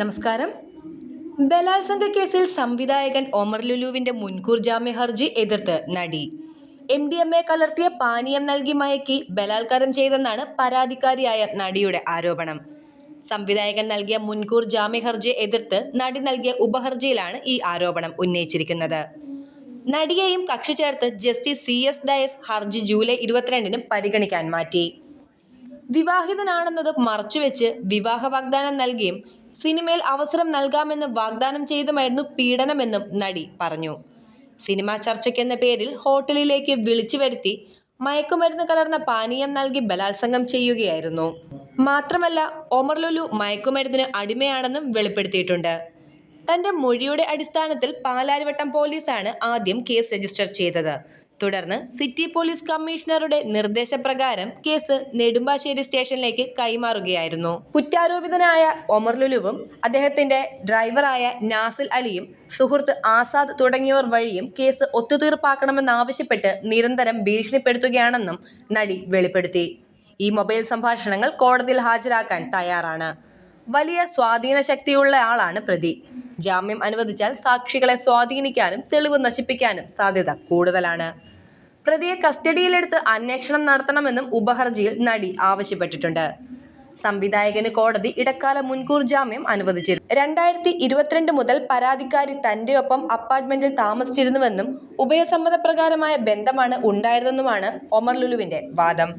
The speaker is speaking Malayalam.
നമസ്കാരം. ബലാത്സംഗ കേസിൽ സംവിധായകൻ ഒമർ ലുലുവിന്റെ മുൻകൂർ ജാമ്യ ഹർജി എതിർത്ത് നടി. എം ഡി എം എ കലർത്തിയ പാനീയം നൽകി മയക്കി ബലാത്കാരം ചെയ്തെന്നാണ് പരാതിക്കാരിയായ നടിയുടെ ആരോപണം. സംവിധായകൻ നൽകിയ മുൻകൂർ ജാമ്യ ഹർജി എതിർത്ത് നടി നൽകിയ ഉപഹർജിയിലാണ് ഈ ആരോപണം ഉന്നയിച്ചിരിക്കുന്നത്. നടിയെയും കക്ഷി ചേർത്ത് ജസ്റ്റിസ് സി എസ് ഡയസ് ഹർജി ജൂലൈ ഇരുപത്തിരണ്ടിന് പരിഗണിക്കാൻ മാറ്റി. വിവാഹിതനാണെന്നത് മറച്ചുവെച്ച് വിവാഹ വാഗ്ദാനം നൽകിയും സിനിമയിൽ അവസരം നൽകാമെന്ന് വാഗ്ദാനം ചെയ്തുമായിരുന്നു പീഡനമെന്നും നടി പറഞ്ഞു. സിനിമാ ചർച്ചയ്ക്കെന്ന പേരിൽ ഹോട്ടലിലേക്ക് വിളിച്ചു വരുത്തി മയക്കുമരുന്ന് കലർന്ന പാനീയം നൽകി ബലാത്സംഗം ചെയ്യുകയായിരുന്നു. മാത്രമല്ല ഒമർ ലുലു മയക്കുമരുന്നിന് അടിമയാണെന്നും വെളിപ്പെടുത്തിയിട്ടുണ്ട്. തന്റെ മൊഴിയുടെ അടിസ്ഥാനത്തിൽ പാലാരിവട്ടം പോലീസാണ് ആദ്യം കേസ് രജിസ്റ്റർ ചെയ്തത്. തുടർന്ന് സിറ്റി പോലീസ് കമ്മീഷണറുടെ നിർദ്ദേശപ്രകാരം കേസ് നെടുമ്പാശ്ശേരി സ്റ്റേഷനിലേക്ക് കൈമാറുകയായിരുന്നു. കുറ്റാരോപിതനായ ഒമർ ലുലുവും അദ്ദേഹത്തിന്റെ ഡ്രൈവറായ നാസിൽ അലിയും സുഹൃത്ത് ആസാദ് തുടങ്ങിയവർ വഴിയും കേസ് ഒത്തുതീർപ്പാക്കണമെന്നാവശ്യപ്പെട്ട് നിരന്തരം ഭീഷണിപ്പെടുത്തുകയാണെന്നും നടി വെളിപ്പെടുത്തി. ഈ മൊബൈൽ സംഭാഷണങ്ങൾ കോടതിയിൽ ഹാജരാക്കാൻ തയ്യാറാണ്. വലിയ സ്വാധീന ശക്തിയുള്ള ആളാണ് പ്രതി. ജാമ്യം അനുവദിച്ചാൽ സാക്ഷികളെ സ്വാധീനിക്കാനും തെളിവ് നശിപ്പിക്കാനും സാധ്യത കൂടുതലാണ്. പ്രതിയെ കസ്റ്റഡിയിലെടുത്ത് അന്വേഷണം നടത്തണമെന്നും ഉപഹർജിയിൽ നടി ആവശ്യപ്പെട്ടിട്ടുണ്ട്. സംവിധായകന് കോടതി ഇടക്കാല മുൻകൂർ ജാമ്യം അനുവദിച്ചിരുന്നു. രണ്ടായിരത്തി ഇരുപത്തിരണ്ട് മുതൽ പരാതിക്കാരി തന്റെ ഒപ്പം അപ്പാർട്ട്മെന്റിൽ താമസിച്ചിരുന്നുവെന്നും ഉഭയസമ്മതപ്രകാരമായ ബന്ധമാണ് ഉണ്ടായിരുന്നെന്നുമാണ് ഒമർ ലുലുവിന്റെ വാദം.